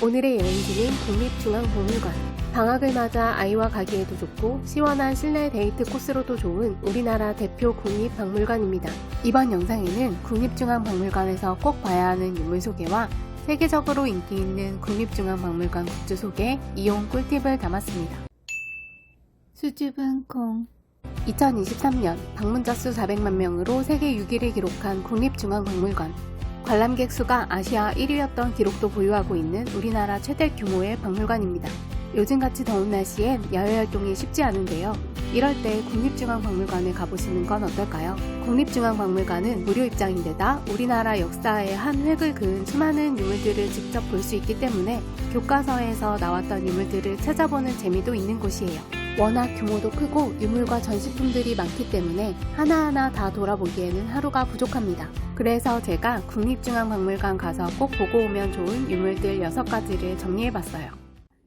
오늘의 여행지는 국립중앙박물관. 방학을 맞아 아이와 가기에도 좋고 시원한 실내 데이트 코스로도 좋은 우리나라 대표 국립박물관입니다. 이번 영상에는 국립중앙박물관에서 꼭 봐야 하는 유물 소개와 세계적으로 인기 있는 국립중앙박물관 굿즈 소개, 이용 꿀팁을 담았습니다. 수줍은 콩 2023년 방문자 수 400만 명으로 세계 6위를 기록한 국립중앙박물관 관람객 수가 아시아 1위였던 기록도 보유하고 있는 우리나라 최대 규모의 박물관입니다. 요즘같이 더운 날씨엔 야외 활동이 쉽지 않은데요. 이럴 때 국립중앙박물관에 가보시는 건 어떨까요? 국립중앙박물관은 무료 입장인데다 우리나라 역사의 한 획을 그은 수많은 유물들을 직접 볼 수 있기 때문에 교과서에서 나왔던 유물들을 찾아보는 재미도 있는 곳이에요. 워낙 규모도 크고 유물과 전시품들이 많기 때문에 하나하나 다 돌아보기에는 하루가 부족합니다. 그래서 제가 국립중앙박물관 가서 꼭 보고 오면 좋은 유물들 6가지를 정리해봤어요.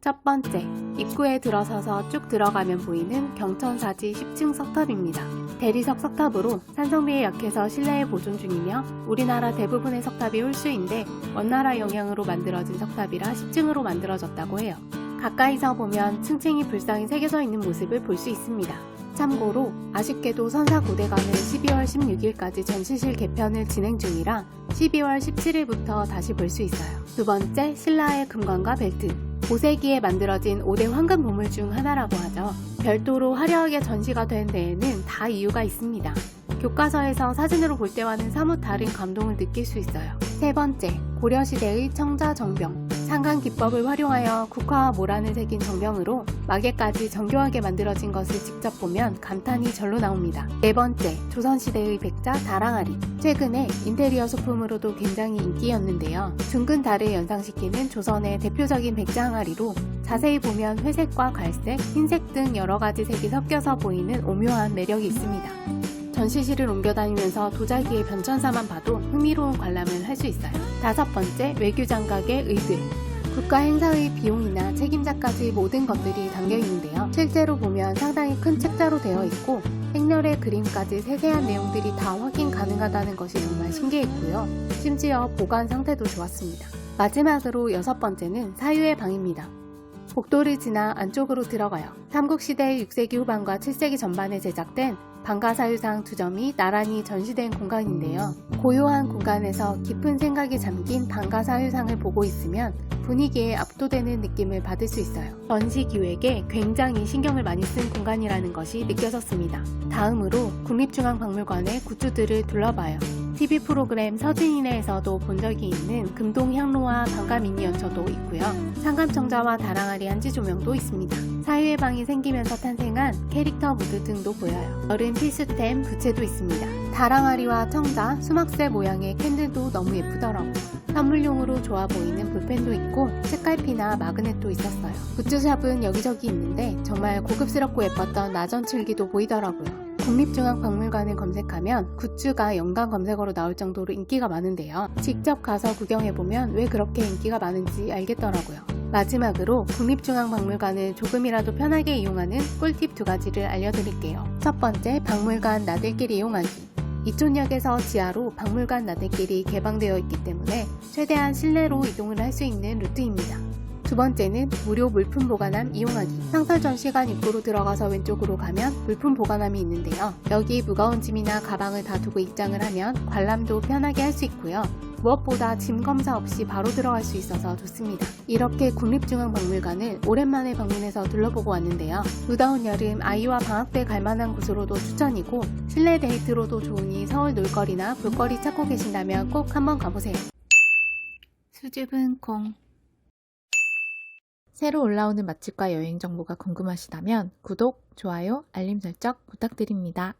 첫 번째, 입구에 들어서서 쭉 들어가면 보이는 경천사지 10층 석탑입니다. 대리석 석탑으로 산성비에 약해서 실내에 보존 중이며 우리나라 대부분의 석탑이 홀수인데 원나라 영향으로 만들어진 석탑이라 10층으로 만들어졌다고 해요. 가까이서 보면 층층이 불상이 새겨져 있는 모습을 볼 수 있습니다. 참고로 아쉽게도 선사 고대관은 12월 16일까지 전시실 개편을 진행 중이라 12월 17일부터 다시 볼 수 있어요. 두 번째, 신라의 금관과 벨트. 5세기에 만들어진 5대 황금 보물 중 하나라고 하죠. 별도로 화려하게 전시가 된 데에는 다 이유가 있습니다. 교과서에서 사진으로 볼 때와는 사뭇 다른 감동을 느낄 수 있어요. 세 번째, 고려시대의 청자 정병. 상강 기법을 활용하여 국화와 모란을 새긴 정병으로 마개까지 정교하게 만들어진 것을 직접 보면 감탄이 절로 나옵니다. 네 번째, 조선시대의 백자 다랑아리. 최근에 인테리어 소품으로도 굉장히 인기였는데요. 둥근 달을 연상시키는 조선의 대표적인 백자 항아리로 자세히 보면 회색과 갈색, 흰색 등 여러 가지 색이 섞여서 보이는 오묘한 매력이 있습니다. 전시실을 옮겨다니면서 도자기의 변천사만 봐도 흥미로운 관람을 할 수 있어요. 다섯 번째, 외교장각의 의들. 국가 행사의 비용이나 책임자까지 모든 것들이 담겨 있는데요. 실제로 보면 상당히 큰 책자로 되어 있고 행렬의 그림까지 세세한 내용들이 다 확인 가능하다는 것이 정말 신기했고요. 심지어 보관 상태도 좋았습니다. 마지막으로 여섯 번째는 사유의 방입니다. 복도를 지나 안쪽으로 들어가요. 삼국시대 6세기 후반과 7세기 전반에 제작된 방가사유상 두 점이 나란히 전시된 공간인데요. 고요한 공간에서 깊은 생각이 잠긴 방가사유상을 보고 있으면 분위기에 압도되는 느낌을 받을 수 있어요. 전시 기획에 굉장히 신경을 많이 쓴 공간이라는 것이 느껴졌습니다. 다음으로 국립중앙박물관의 굿즈들을 둘러봐요. TV 프로그램 서진이네에서도 본 적이 있는 금동향로와 연처도 있고요. 상감청자와 다랑아리 한지 조명도 있습니다. 사유의 방이 생기면서 탄생한 캐릭터 무드 등도 보여요. 어른 필수템 부채도 있습니다. 다랑아리와 청자, 수막새 모양의 캔들도 너무 예쁘더라고요. 선물용으로 좋아 보이는 볼펜도 있고 책갈피나 마그넷도 있었어요. 굿즈샵은 여기저기 있는데 정말 고급스럽고 예뻤던 나전칠기도 보이더라고요. 국립중앙박물관을 검색하면 굿즈가 연관 검색어로 나올 정도로 인기가 많은데요. 직접 가서 구경해보면 왜 그렇게 인기가 많은지 알겠더라고요. 마지막으로 국립중앙박물관을 조금이라도 편하게 이용하는 꿀팁 두 가지를 알려드릴게요. 첫 번째, 박물관 나들길 이용하기. 이촌역에서 지하로 박물관 나들길이 개방되어 있기 때문에 최대한 실내로 이동을 할 수 있는 루트입니다. 두 번째는 무료 물품 보관함 이용하기. 상설 전시관 입구로 들어가서 왼쪽으로 가면 물품 보관함이 있는데요. 여기 무거운 짐이나 가방을 다 두고 입장을 하면 관람도 편하게 할 수 있고요. 무엇보다 짐 검사 없이 바로 들어갈 수 있어서 좋습니다. 이렇게 국립중앙박물관을 오랜만에 방문해서 둘러보고 왔는데요. 무더운 여름 아이와 방학 때 갈만한 곳으로도 추천이고 실내 데이트로도 좋으니 서울 놀거리나 볼거리 찾고 계신다면 꼭 한번 가보세요. 수줍은 콩 새로 올라오는 맛집과 여행 정보가 궁금하시다면 구독, 좋아요, 알림 설정 부탁드립니다.